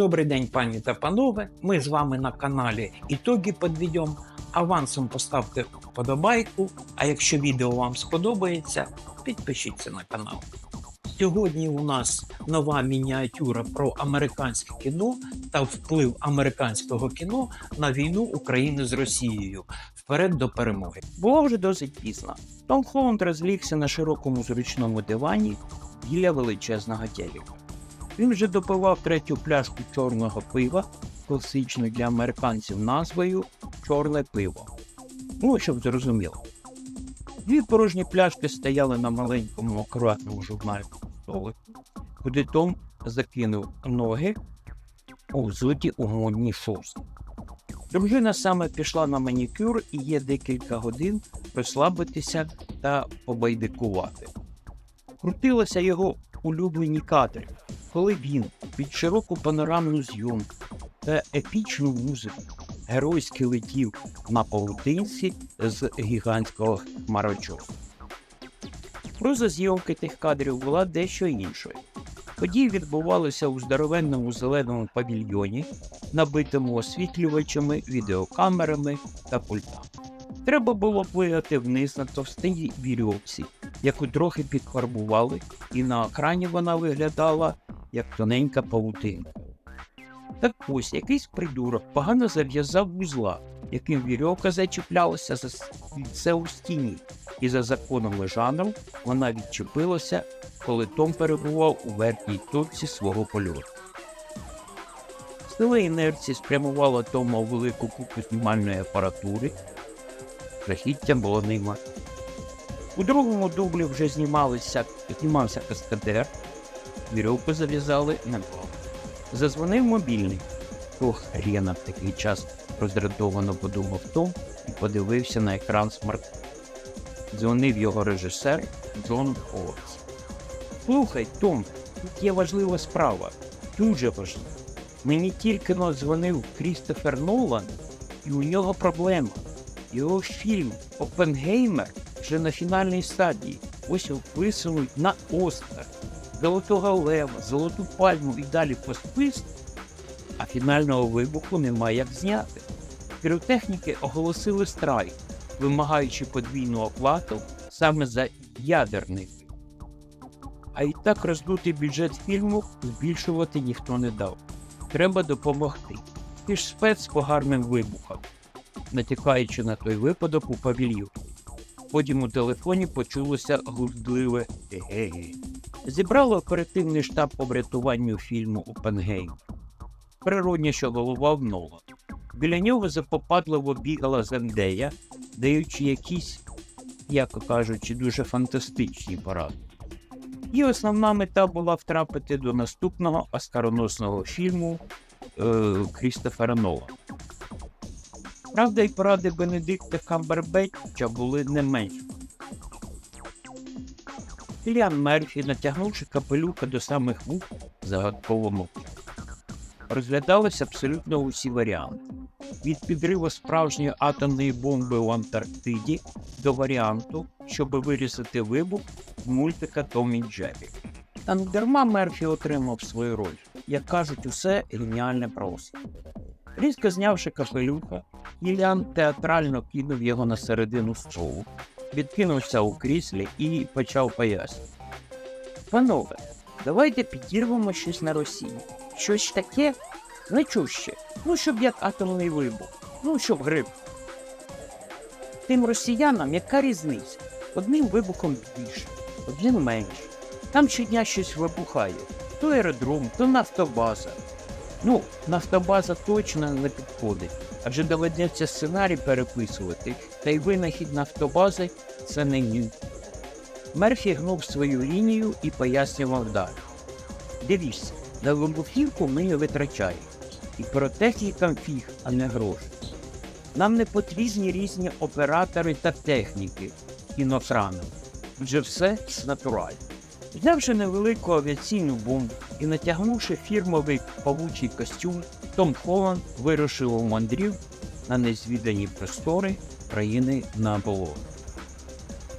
Добрий день, пані та панове. Ми з вами на каналі Ітоги підведемо. Авансом поставте вподобайку, а якщо відео вам сподобається, підпишіться на канал. Сьогодні у нас нова мініатюра про американське кіно та вплив американського кіно на війну України з Росією вперед до перемоги. Було вже досить пізно. Том Холланд розлігся на широкому зручному дивані біля величезного телека. Він вже допивав третю пляшку чорного пива, класичною для американців назвою Чорне пиво. Ну, щоб зрозуміло. Дві порожні пляшки стояли на маленькому акуратному журнальному столику, куди Том закинув ноги у взуті у модні шорстки. Дружина саме пішла на манікюр і є декілька годин розслабитися та побайдикувати. Крутилися його улюблені кадри, коли він під широку панорамну зйомку та епічну музику геройськи летів на павутинці з гігантського хмарочосу. Проза зйомки тих кадрів була дещо іншою. Події відбувалися у здоровенному зеленому павільйоні, набитому освітлювачами, відеокамерами та пультами. Треба було плигати вниз на товстій вірьовці, яку трохи підфарбували, і на екрані вона виглядала як тоненька павутинка. Так ось якийсь придурок погано зав'язав вузла, яким вірьовка зачіплялася за це у стіні, і за законами жанру вона відчепилася, коли Том перебував у верхній точці свого польоту. Сила інерції спрямувала Тома у велику купу знімальної апаратури. Жахіття було неймовірне. У другому дублі вже знімалися, знімався каскадер, вірьовку зав'язали на голову. Зазвонив мобільний. Ох, Рєна в такий час роздратовано подумав Том і подивився на екран смарт. Дзвонив його режисер Джон Ховард. Слухай, Том, тут є важлива справа. Дуже важлива. Мені тільки но дзвонив Крістофер Нолан, і у нього проблема. Його фільм Опенгеймер вже на фінальній стадії. Ось висунуть на Оскар. Золотого Лева, Золоту Пальму і далі по списку, а фінального вибуху немає як зняти. Піротехніки оголосили страйк, вимагаючи подвійну оплату саме за ядерний. А і так роздутий бюджет фільму збільшувати ніхто не дав. Треба допомогти. Ти ж спец по гарним вибухам, натякаючи на той випадок у павільйоні. Потім у телефоні почулося глузливе ге-ге. Зібрали оперативний штаб по врятуванню фільму Опенгейм. Природні, що головав Нолан. Біля нього запопадливо бігала Зендея, даючи якісь, як кажучи, дуже фантастичні поради. І основна мета була втрапити до наступного оскароносного фільму е, Крістофера Нолана. Правда, і поради Бенедикта Камбербетча були не менш. Кіліан Мерфі, натягнувши капелюха до самих вух, загадково мовчав. Розглядалися абсолютно усі варіанти. Від підриву справжньої атомної бомби у Антарктиді до варіанту, щоб вирізати вибух мультика Том і Джері. Та не дарма Мерфі отримав свою роль. Як кажуть, усе геніальне просто. Різко знявши капелюха, Кіліан театрально кинув його на середину столу, відкинувся у кріслі і почав пояснювати. Панове, давайте підірвемо щось на Росії. Щось таке значуще. Ну, щоб як атомний вибух, ну щоб гриб. Тим росіянам яка різниця? Одним вибухом більше, одним менше. Там щодня щось вибухає. То аеродром, то нафтобаза. Ну, нафтобаза точно не підходить, адже доведеться сценарій переписувати, та й винахід нафтобази це не ні. Мерфі гнув свою лінію і пояснював далі. Дивіться, на вибухівку ми не витрачаємо. І піротехнікам фіг, а не гроші. Нам не потрібні різні оператори та техніки кінофрами, адже все натурально. Взявши невелику авіаційну бомбу і натягнувши фірмовий павучий костюм, Том Холланд вирушив у мандрів на незвідані простори країни на болото.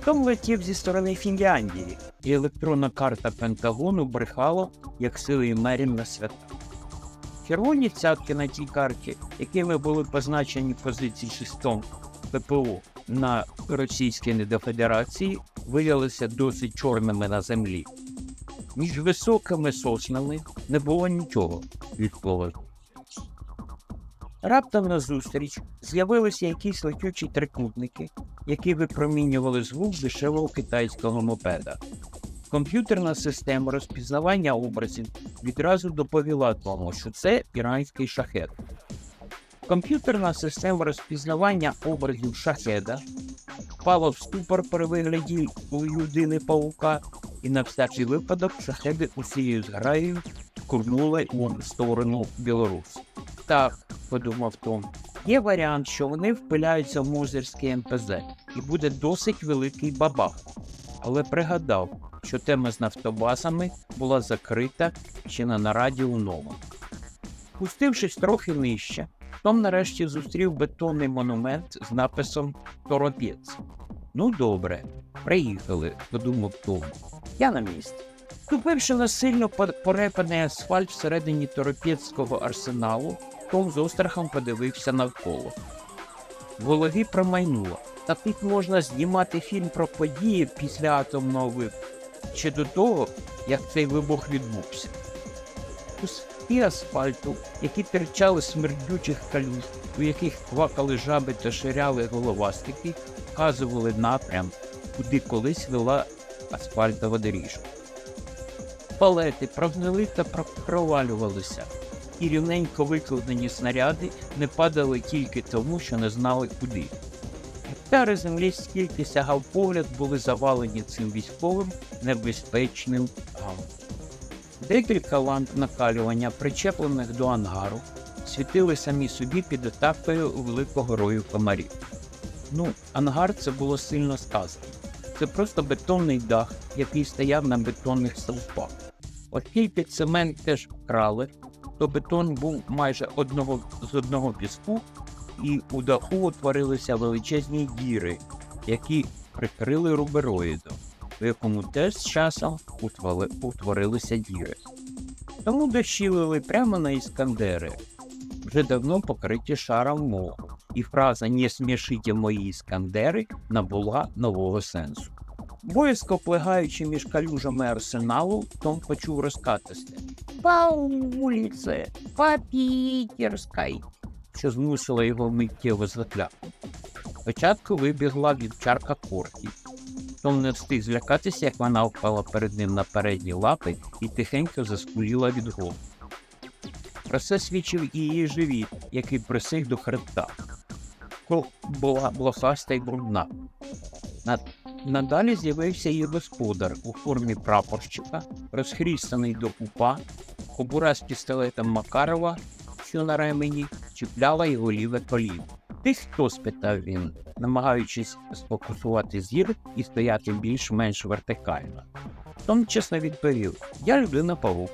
Том летів зі сторони Фінляндії, і електронна карта Пентагону брехала, як сили Мерін на свята. Червоні цятки на тій карті, якими були позначені позиції шестом ППО на Російській Недофедерації, виявилися досить чорними на землі. Між високими соснами не було нічого від слова. Раптом назустріч з'явилися якісь летючі трикутники, які випромінювали звук дешевого китайського мопеда. Комп'ютерна система розпізнавання образів відразу доповіла тому, що це іранський шахет. Комп'ютерна система розпізнавання образів шахеда впала в ступор при вигляді у людини паука, і на всякий випадок шахеди усією зграєю курнули у сторону Білорусі. Так, подумав Том, є варіант, що вони впиляються в мозерський МПЗ, і буде досить великий бабах. Але пригадав, що тема з нафтобазами була закрита ще на нараді у Нова. Спустившись трохи нижче, Том нарешті зустрів бетонний монумент з написом Торопець. Ну добре, приїхали, подумав Том. Я на місці. Ступивши на сильно порепаний асфальт всередині Торопецького арсеналу, Том з острахом подивився навколо. В голові промайнуло. Та тут можна знімати фільм про події після атомного вибуху, ще до того, як цей вибух відбувся. Куски асфальту, які терчали смердючих калюж, у яких квакали жаби та ширяли головастики, вказували напрям, куди колись вела асфальтова доріжка. Палети прогнили та провалювалися, і рівненько викладені снаряди не падали тільки тому, що не знали куди. Гектари землі, скільки сягав погляд, були завалені цим військовим небезпечним гамом. Декілька ламп накалювання, причеплених до ангару, світили самі собі під атакою великого рою комарів. Ну, ангар це було сильно сказано. Це просто бетонний дах, який стояв на бетонних стовпах. Оскільки цемент теж вкрали, то бетон був майже одного з одного піску, і у даху утворилися величезні діри, які прикрили рубероїдом, в якому теж з часом утвали- утворилися діри. Тому дощілили прямо на іскандери, вже давно покриті шаром моху, і фраза «Не смішите мої іскандери набула нового сенсу. Боязко плегаючи між калюжами арсеналу, Том почув розкатисте по вулиці, по Пітерській, що змусило його миттєво заклякнути. Спочатку вибігла вівчарка Коркі. Том не встиг злякатися, як вона впала перед ним на передні лапи і тихенько заскуліла від голоду. Про це свідчив і її живіт, який присиг до хребта. Кров була блохаста й брудна. На Надалі з'явився її господар у формі прапорщика, розхрістаний до пупа, кобура з пістолетом Макарова, що на ремені, чіпляла його ліве коліно. Ти хто? спитав він, намагаючись сфокусувати зір і стояти більш-менш вертикально. Том чесно відповів: Я людина павук.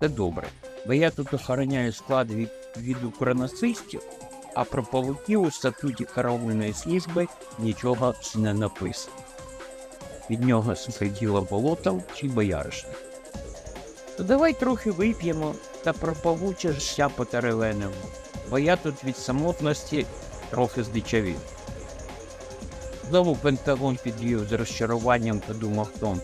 Це добре, бо я тут охороняю склад від, від укронацистів, а про павуків у статуті караульної служби нічого не написано. Від нього сиділо болотом чи бояришник. То давай трохи вип'ємо та про павуче життя потеревенимо, бо я тут від самотності трохи здичавів. Знову Пентагон підвів з розчаруванням подумав Том.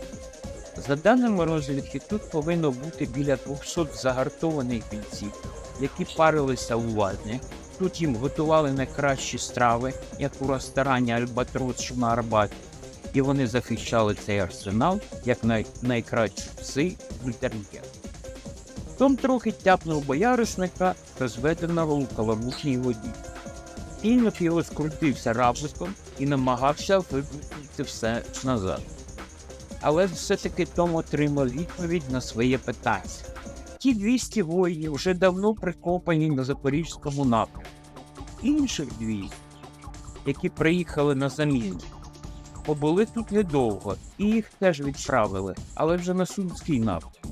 За даними розвідки, тут повинно бути біля 200 загартованих бійців, які парилися у лазні. Тут їм готували найкращі страви, як у ресторані Альбатрос що на Арбаті, і вони захищали цей арсенал як най- найкращі пси в інтер'єр. Том трохи тяпнув бояришника, розведеного у каламутній воді. Кінь його скрутився рабиском і намагався випустити все назад. Але все-таки Том отримав відповідь на своє питання. Ті 200 воїнів вже давно прикопані на Запорізькому напрямку. Інших 200, які приїхали на заміну, побули тут недовго, і їх теж відправили, але вже на Сумський напрямок.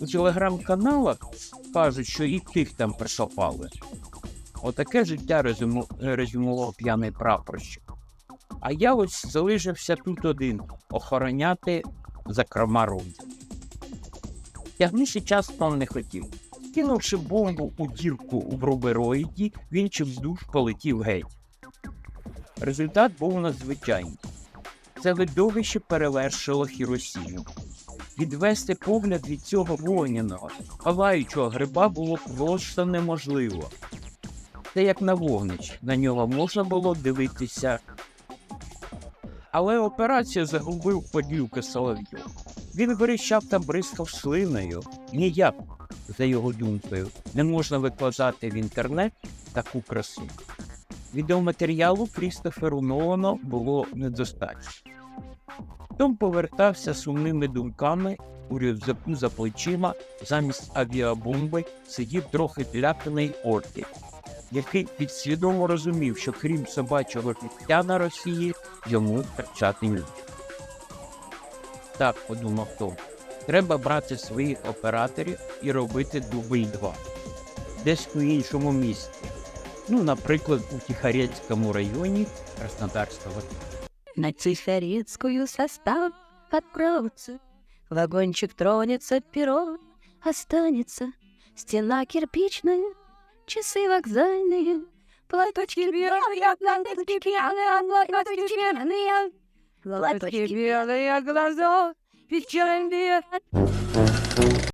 У телеграм-каналах кажуть, що і тих там прикопали. Отаке життя резюму- резюмував п'яний прапорщик. А я ось залишився тут один охороняти закрома роду. Тягніший час Том не хотів. Закинувши бомбу у дірку в рубероїді, він чимдуж полетів геть. Результат був надзвичайний. Це видовище перевершило Хіросіму. Відвести погляд від цього вогняного, палаючого гриба було просто неможливо. Це як на вогнич, на нього можна було дивитися. Але операцію загубив поділка Соловйов. Він верещав та бризкав слиною. Ніяк, за його думкою, не можна викладати в інтернет таку красу. Відеоматеріалу Крістоферу Нолану було недостатньо. Том повертався сумними думками у рюкзаку за плечима замість авіабомби сидів трохи зляканий Орті, який підсвідомо розумів, що крім собачого життя на Росії йому втрачати нічого. Так подумав Том. Треба брати своїх операторів і робити дубль 2. Десь у іншому місці. Ну, наприклад, у Тихорецькому районі Краснодарського На Тихорецкую состав отправится. Вагончик тронется, перо останется. Стена кирпичная, часы вокзальные. Платочки белые, платочки белые, платочки белые. Платочки белые, глаза печальные.